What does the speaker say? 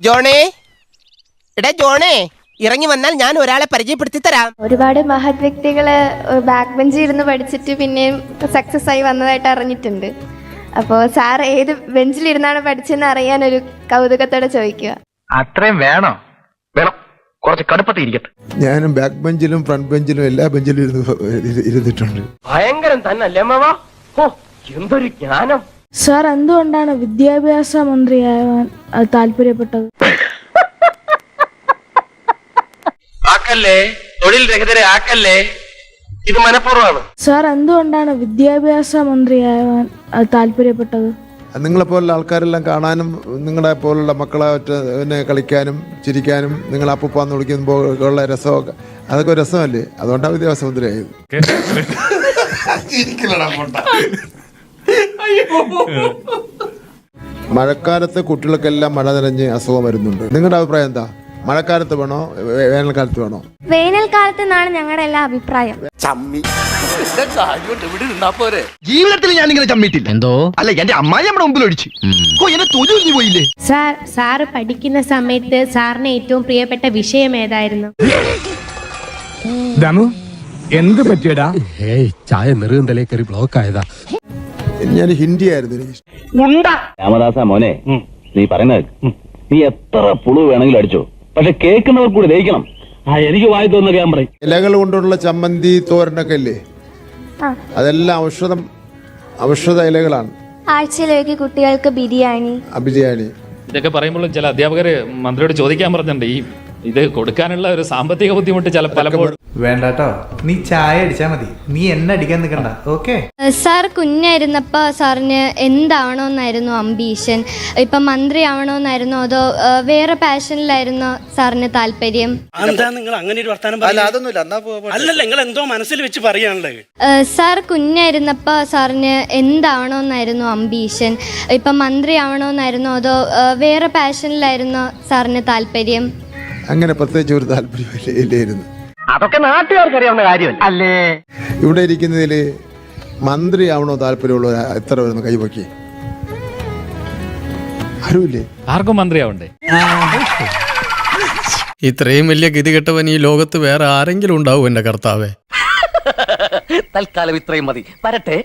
ജോണേ. എടാ ജോണേ ഇറങ്ങി വന്നാൽ ഞാൻ ഒരാളെ പരിചയപ്പെടുത്തി തരാം. ഒരുപാട് മഹത് വ്യക്തികൾ ബാക്ക് ബെഞ്ചിൽ ഇരുന്ന് പഠിച്ചിട്ട് പിന്നെയും സക്സസ് ആയി വന്നതായിട്ട് അറിഞ്ഞിട്ടുണ്ട്. അപ്പോ സാർ ഏത് ബെഞ്ചിൽ ഇരുന്നാണ് പഠിച്ചെന്ന് അറിയാൻ ഒരു കൗതുകത്തോടെ ചോദിക്കുക. അത്രയും വേണോ? വേണം. കുറച്ച് കടുപ്പത്തിരിക്കട്ടെ ഞാനും ബാക്ക് ബെഞ്ചിലും ഫ്രണ്ട് ബെഞ്ചിലും എല്ലാ ബെഞ്ചിലും ഇരുന്ന് ഇരു- ഇരുന്നിട്ടുണ്ട്. ഭയങ്കരം തന്നല്ലേ മാവാ ഓ എന്തൊരു ജ്ഞാനം. സാർ എന്തുകൊണ്ടാണ് വിദ്യാഭ്യാസ മന്ത്രിയാവാൻ താല്പര്യപ്പെട്ടത്? ആക്കല്ലേ? തൊഴിൽ രഹിതരെ ആക്കല്ലേ? ഇത് മനഃപൂർവമാണ്. സാർ എന്തുകൊണ്ടാണ് വിദ്യാഭ്യാസ മന്ത്രിയാവാൻ താല്പര്യപ്പെട്ടത്? താല്പര്യപ്പെട്ടത് നിങ്ങളെപ്പോലുള്ള ആൾക്കാരെല്ലാം കാണാനും നിങ്ങളെ പോലുള്ള മക്കളെ ഒറ്റ പിന്നെ കളിക്കാനും ചിരിക്കാനും നിങ്ങൾ അപ്പൂപ്പാന്ന് വിളിക്കുമ്പോൾ ഉള്ള രസമൊക്കെ അതൊക്കെ ഒരു രസമല്ലേ? അതുകൊണ്ടാണ് വിദ്യാഭ്യാസ മന്ത്രിയായത്. മഴക്കാലത്ത് കുട്ടികൾക്കെല്ലാം മഴ നനഞ്ഞ് അസുഖം വരുന്നുണ്ട്. നിങ്ങളുടെ അഭിപ്രായം എന്താ? മഴക്കാലത്ത് വേണോ? വേനൽക്കാലത്ത് വേണോ? വേനൽക്കാലത്ത് എന്നാണ് ഞങ്ങളുടെ എല്ലാ അഭിപ്രായം. ജീവിതത്തിൽ ഞാൻ ഇങ്ങനെ ചമ്മിട്ടില്ല എന്തോ? അല്ല എന്റെ അമ്മായി നമ്മുടെ മുമ്പിൽ ഒഴിച്ചു. ഓ എന്നെ തൊഴിൽ പോയില്ലേ? സാർ സാറ് പഠിക്കുന്ന സമയത്ത് സാറിന് ഏറ്റവും പ്രിയപ്പെട്ട വിഷയം ഏതായിരുന്നു? ദമു എന്ത് പറ്റിയടാ? ഏയ് ചായ നെറുകന്തലേ കയറി ബ്ലോക്ക് ആയതാ. ഞാൻ ഹിന്ദി ആയിരുന്നു. എനിക്ക്. രാമദാസ മോനെ നീ പറയുന്നത് നീ എത്ര പുളു വേണമെങ്കിലും അടിച്ചോ. പക്ഷെ കേൾക്കുന്നവർ കൂടി ദഹിക്കണം. ആ എനിക്ക് വായി തോന്നുന്ന ഞാൻ ഇലകൾ കൊണ്ടുള്ള ചമ്മന്തി തോരനൊക്കെ ഇല്ലേ? അതെല്ലാം ഔഷധം ഔഷധ ഇലകളാണ്. ആഴ്ചയിലേക്ക് കുട്ടികൾക്ക് ബിരിയാണി. ബിരിയാണി. ഇതൊക്കെ പറയുമ്പോൾ ചില അധ്യാപകര് മന്ത്രിയോട് ചോദിക്കാൻ പറഞ്ഞിട്ടുണ്ട് ഈ ഇത് കൊടുക്കാനുള്ള ഒരു സാമ്പത്തിക ബുദ്ധിമുട്ട് ചില പലപ്പോഴും വേണ്ടാട്ടോ. നീ ചായ അടിച്ചാ മതി. നീ എന്നെ അടിക്കാൻ നിൽക്കണ്ട ഓക്കെ? സാർ കുഞ്ഞായിരുന്നപ്പോ സാറിന് എന്താണോന്നായിരുന്നു അംബീഷൻ? ഇപ്പൊ മന്ത്രി ആവണോന്നായിരുന്നോ അതോ വേറെ പാഷനിലായിരുന്നോ സാറിന് താല്പര്യം? എന്താ നിങ്ങൾ അങ്ങനെ ഒരു വർത്താനം അല്ലല്ല നിങ്ങൾ എന്തോ മനസ്സിൽ വെച്ച് പറയാനുള്ളത്. സാർ കുഞ്ഞായിരുന്നപ്പോ സാറിന് എന്താണോന്നായിരുന്നു അംബീഷൻ? ഇപ്പൊ മന്ത്രി ആവണോന്നായിരുന്നോ അതോ വേറെ പാഷനിലായിരുന്നോ സാറിന് താല്പര്യം? അങ്ങനെ പ്രത്യേകിച്ച് ഒരു താല്പര്യം ഇല്ലായിരുന്നു. അതൊക്കെ നാട്ടുകാർക്ക് അറിയാവുന്ന കാര്യമല്ല? അല്ലേ? ഇവിടെ ഇരിക്കുന്നതിൽ മന്ത്രിയാവണോ താല്പര്യമുള്ള എത്ര വരുന്നു കൈപൊക്കി? ആരുമില്ലേ? ആർക്കും മന്ത്രിയാവണ്ടേ ഇത്രയും വലിയ ഗതികെട്ടവൻ ഈ ലോകത്ത് വേറെ ആരെങ്കിലും ഉണ്ടാവും എന്റെ കർത്താവേ. തൽക്കാലം ഇത്രയും മതി. വരട്ടെ.